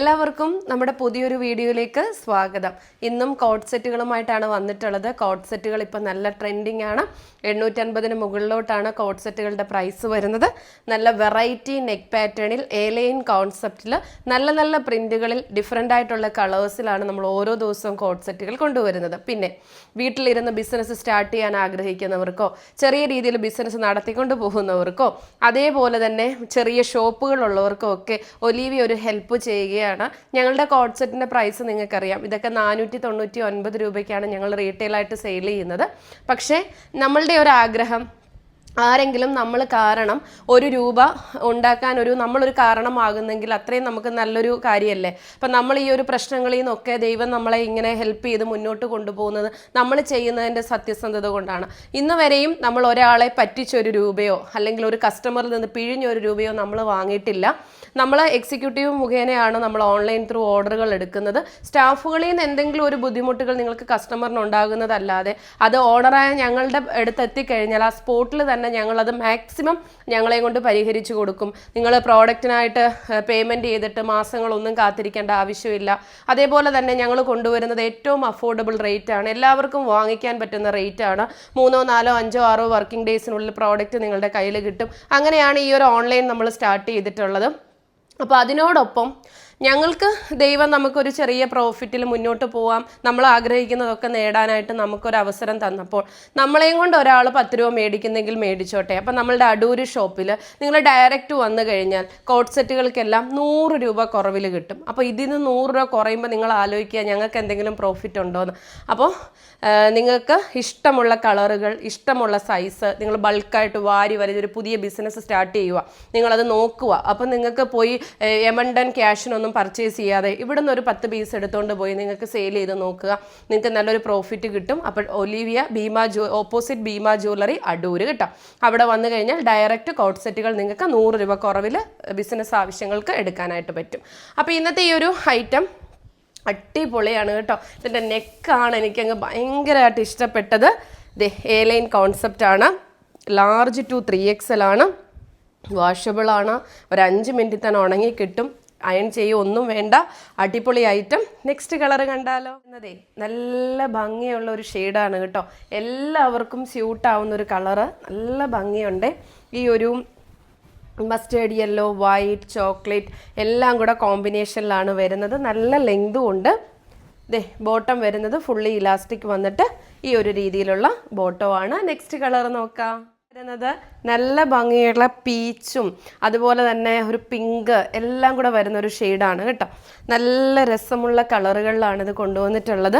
എല്ലാവർക്കും നമ്മുടെ പുതിയൊരു വീഡിയോയിലേക്ക് സ്വാഗതം. ഇന്നും കോട്ട് സെറ്റുകളുമായിട്ടാണ് വന്നിട്ടുള്ളത്. കോട്ട് സെറ്റുകൾ ഇപ്പം നല്ല ട്രെൻഡിങ് ആണ്. എണ്ണൂറ്റൻപതിന് മുകളിലോട്ടാണ് കോട്ട് സെറ്റുകളുടെ പ്രൈസ് വരുന്നത്. നല്ല വെറൈറ്റി നെക്ക് പാറ്റേണിൽ ഏലൈൻ കോൺസെപ്റ്റിൽ നല്ല നല്ല പ്രിന്റുകളിൽ ഡിഫറെന്റ് ആയിട്ടുള്ള കളേഴ്സിലാണ് നമ്മൾ ഓരോ ദിവസവും കോട്ട് സെറ്റുകൾ കൊണ്ടുവരുന്നത്. പിന്നെ വീട്ടിലിരുന്ന് ബിസിനസ് സ്റ്റാർട്ട് ചെയ്യാൻ ആഗ്രഹിക്കുന്നവർക്കോ ചെറിയ രീതിയിൽ ബിസിനസ് നടത്തിക്കൊണ്ട് പോകുന്നവർക്കോ അതേപോലെ തന്നെ ചെറിയ ഷോപ്പുകളുള്ളവർക്കോ ഒക്കെ ഒലീവി ഒരു ഹെൽപ്പ് ചെയ്യുകയാണ് ഞങ്ങളുടെ കോഡ് സെറ്റിന്റെ പ്രൈസ് നിങ്ങൾക്കറിയാം. ഇതൊക്കെ നാനൂറ്റി തൊണ്ണൂറ്റി ഒൻപത് രൂപയ്ക്കാണ് ഞങ്ങൾ റീറ്റെയിലായിട്ട് സെയിൽ ചെയ്യുന്നത്. പക്ഷേ നമ്മളുടെ ഒരു ആഗ്രഹം ആരെങ്കിലും നമ്മൾ കാരണം ഒരു രൂപ ഉണ്ടാക്കാൻ ഒരു നമ്മളൊരു കാരണമാകുന്നെങ്കിൽ അത്രയും നമുക്ക് നല്ലൊരു കാര്യമല്ലേ? അപ്പം നമ്മൾ ഈ ഒരു പ്രശ്നങ്ങളിൽ നിന്നൊക്കെ ദൈവം നമ്മളെ ഇങ്ങനെ ഹെൽപ്പ് ചെയ്ത് മുന്നോട്ട് കൊണ്ടുപോകുന്നത് നമ്മൾ ചെയ്യുന്നതിന്റെ സത്യസന്ധത കൊണ്ടാണ്. ഇന്ന് വരെയും നമ്മൾ ഒരാളെ പറ്റിച്ചൊരു രൂപയോ അല്ലെങ്കിൽ ഒരു കസ്റ്റമറിൽ നിന്ന് പിഴിഞ്ഞൊരു രൂപയോ നമ്മൾ വാങ്ങിയിട്ടില്ല. നമ്മൾ എക്സിക്യൂട്ടീവ് മുഖേനയാണ് നമ്മൾ ഓൺലൈൻ ത്രൂ ഓർഡറുകൾ എടുക്കുന്നത്. സ്റ്റാഫുകളിൽ നിന്ന് എന്തെങ്കിലും ഒരു ബുദ്ധിമുട്ടുകൾ നിങ്ങൾക്ക് കസ്റ്റമറിന് ഉണ്ടാകുന്നതല്ലാതെ അത് ഓർഡറായ ഞങ്ങളുടെ അടുത്ത് എത്തിക്കഴിഞ്ഞാൽ ആ സ്പോട്ടിൽ തന്നെ ഞങ്ങളത് മാക്സിമം ഞങ്ങളെ കൊണ്ട് പരിഹരിച്ചു കൊടുക്കും. നിങ്ങൾ പ്രോഡക്റ്റിനായിട്ട് പേയ്മെന്റ് ചെയ്തിട്ട് മാസങ്ങളൊന്നും കാത്തിരിക്കേണ്ട ആവശ്യമില്ല. അതേപോലെ തന്നെ ഞങ്ങൾ കൊണ്ടുവരുന്നത് ഏറ്റവും അഫോർഡബിൾ റേറ്റ് ആണ്. എല്ലാവർക്കും വാങ്ങിക്കാൻ പറ്റുന്ന റേറ്റ് ആണ്. മൂന്നോ നാലോ അഞ്ചോ ആറോ വർക്കിംഗ് ഡേയ്സിനുള്ളിൽ പ്രോഡക്റ്റ് നിങ്ങളുടെ കയ്യിൽ കിട്ടും. അങ്ങനെയാണ് ഈ ഒരു ഓൺലൈൻ നമ്മൾ സ്റ്റാർട്ട് ചെയ്തിട്ടുള്ളത്. അപ്പോൾ അതിനോടൊപ്പം ഞങ്ങൾക്ക് ദൈവം നമുക്കൊരു ചെറിയ പ്രോഫിറ്റിൽ മുന്നോട്ട് പോവാം. നമ്മൾ ആഗ്രഹിക്കുന്നതൊക്കെ നേടാനായിട്ട് നമുക്കൊരു അവസരം തന്നപ്പോൾ നമ്മളെയും കൊണ്ട് ഒരാൾ പത്ത് രൂപ മേടിക്കുന്നെങ്കിൽ മേടിച്ചോട്ടെ. അപ്പം നമ്മളുടെ അടൂര് ഷോപ്പിൽ നിങ്ങൾ ഡയറക്റ്റ് വന്നു കഴിഞ്ഞാൽ കോട്ട് സെറ്റുകൾക്കെല്ലാം നൂറ് രൂപ കുറവിൽ കിട്ടും. അപ്പോൾ ഇതിൽ നിന്ന് നൂറ് രൂപ കുറയുമ്പോൾ നിങ്ങൾ ആലോചിക്കുക ഞങ്ങൾക്ക് എന്തെങ്കിലും പ്രോഫിറ്റ് ഉണ്ടോയെന്ന് അപ്പോൾ നിങ്ങൾക്ക് ഇഷ്ടമുള്ള കളറുകൾ ഇഷ്ടമുള്ള സൈസ് നിങ്ങൾ ബൾക്കായിട്ട് വാരി ഒരു പുതിയ ബിസിനസ് സ്റ്റാർട്ട് ചെയ്യുക. നിങ്ങളത് നോക്കുക. അപ്പം നിങ്ങൾക്ക് പോയി എമണ്ടൻ ക്യാഷിനൊന്നും പർച്ചേസ് ചെയ്യാതെ ഇവിടെ നിന്ന് ഒരു പത്ത് പീസ് എടുത്തുകൊണ്ട് പോയി നിങ്ങൾക്ക് സെയിൽ ചെയ്ത് നോക്കുക. നിങ്ങൾക്ക് നല്ലൊരു പ്രോഫിറ്റ് കിട്ടും. അപ്പോൾ ഒലീവിയ ഭീമ ജൂ ഓപ്പോസിറ്റ് ഭീമ ജ്വല്ലറി അടൂര് കേട്ടോ. അവിടെ വന്നു കഴിഞ്ഞാൽ ഡയറക്റ്റ് കോട്ട് സെറ്റുകൾ നിങ്ങൾക്ക് നൂറ് രൂപ കുറവിൽ ബിസിനസ് ആവശ്യങ്ങൾക്ക് എടുക്കാനായിട്ട് പറ്റും. അപ്പോൾ ഇന്നത്തെ ഈ ഒരു ഐറ്റം അടിപൊളിയാണ് കേട്ടോ. ഇതിന്റെ നെക്കാണ് എനിക്കങ്ങ് ഭയങ്കരമായിട്ട് ഇഷ്ടപ്പെട്ടത്. ഇത് A line കോൺസെപ്റ്റാണ് large to three X L ആണ്. വാഷബിളാണ് ഒരു അഞ്ച് മിനിറ്റിൽ തന്നെ ഉണങ്ങി കിട്ടും. അയൺ ചെയ്യൊന്നും ഒന്നും വേണ്ട. അടിപൊളി ഐറ്റം നെക്സ്റ്റ് കളർ കണ്ടാലോ? എന്നതേ നല്ല ഭംഗിയുള്ള ഒരു ഷെയ്ഡാണ് കേട്ടോ. എല്ലാവർക്കും സ്യൂട്ടാവുന്ന ഒരു കളറ് നല്ല ഭംഗിയുണ്ട്. ഈ ഒരു മസ്റ്റേർഡ് യെല്ലോ വൈറ്റ് ചോക്ലേറ്റ് എല്ലാം കൂടെ കോമ്പിനേഷനിലാണ് വരുന്നത്. നല്ല ലെങ്തും ഉണ്ട്. ദേ ബോട്ടം വരുന്നത് ഫുള്ളി ഇലാസ്റ്റിക് വന്നിട്ട് ഈ ഒരു രീതിയിലുള്ള ബോട്ടോ ആണ്. നെക്സ്റ്റ് കളർ നോക്കാം. വരുന്നത് നല്ല ഭംഗിയുള്ള പീച്ചും അതുപോലെ തന്നെ ഒരു പിങ്ക് എല്ലാം കൂടെ വരുന്ന ഒരു ഷെയ്ഡാണ് കേട്ടോ. നല്ല രസമുള്ള കളറുകളിലാണ് ഇത് കൊണ്ടുവന്നിട്ടുള്ളത്.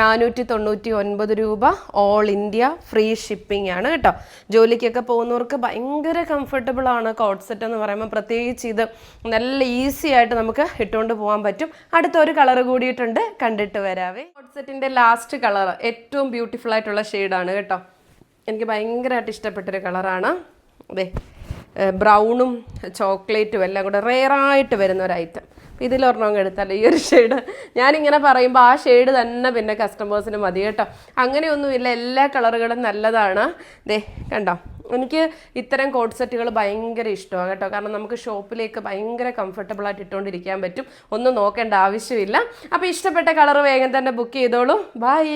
നാനൂറ്റി തൊണ്ണൂറ്റി ഒൻപത് രൂപ ഓൾ ഇന്ത്യ ഫ്രീ ഷിപ്പിംഗ് ആണ് കേട്ടോ. ജോലിക്കൊക്കെ പോകുന്നവർക്ക് ഭയങ്കര കംഫർട്ടബിൾ ആണ് കോട്ട് സെറ്റ് എന്ന് പറയുമ്പോൾ പ്രത്യേകിച്ച് ഇത് നല്ല ഈസി ആയിട്ട് നമുക്ക് ഇട്ടുകൊണ്ട് പോകാൻ പറ്റും. അടുത്ത ഒരു കളർ കൂടിയിട്ടുണ്ട് കണ്ടിട്ട് വരാവേ. കോട്ട് സെറ്റിന്റെ ലാസ്റ്റ് കളർ ഏറ്റവും ബ്യൂട്ടിഫുൾ ആയിട്ടുള്ള ഷെയ്ഡാണ് കേട്ടോ. എനിക്ക് ഭയങ്കരമായിട്ട് ഇഷ്ടപ്പെട്ടൊരു കളറാണ്. അതെ ബ്രൗണും ചോക്ലേറ്റും എല്ലാം കൂടെ റെയറായിട്ട് വരുന്ന ഒരു ഐറ്റം ഇതിലൊരെണ്ണം എടുത്താൽ ഈ ഒരു ഷെയ്ഡ് ഞാനിങ്ങനെ പറയുമ്പോൾ ആ ഷെയ്ഡ് തന്നെ പിന്നെ കസ്റ്റമേഴ്സിന് മതി കേട്ടോ. അങ്ങനെയൊന്നുമില്ല എല്ലാ കളറുകളും നല്ലതാണ്. ദേ കണ്ടോ? എനിക്ക് ഇത്തരം കോട്ട് സെറ്റുകൾ ഭയങ്കര ഇഷ്ടമാണ് കേട്ടോ. കാരണം നമുക്ക് ഷോപ്പിലേക്ക് ഭയങ്കര കംഫർട്ടബിൾ ആയിട്ട് ഇട്ടുകൊണ്ടിരിക്കാൻ പറ്റും. ഒന്നും നോക്കേണ്ട ആവശ്യമില്ല. അപ്പോൾ ഇഷ്ടപ്പെട്ട കളർ വേഗം തന്നെ ബുക്ക് ചെയ്തോളൂ. ബൈ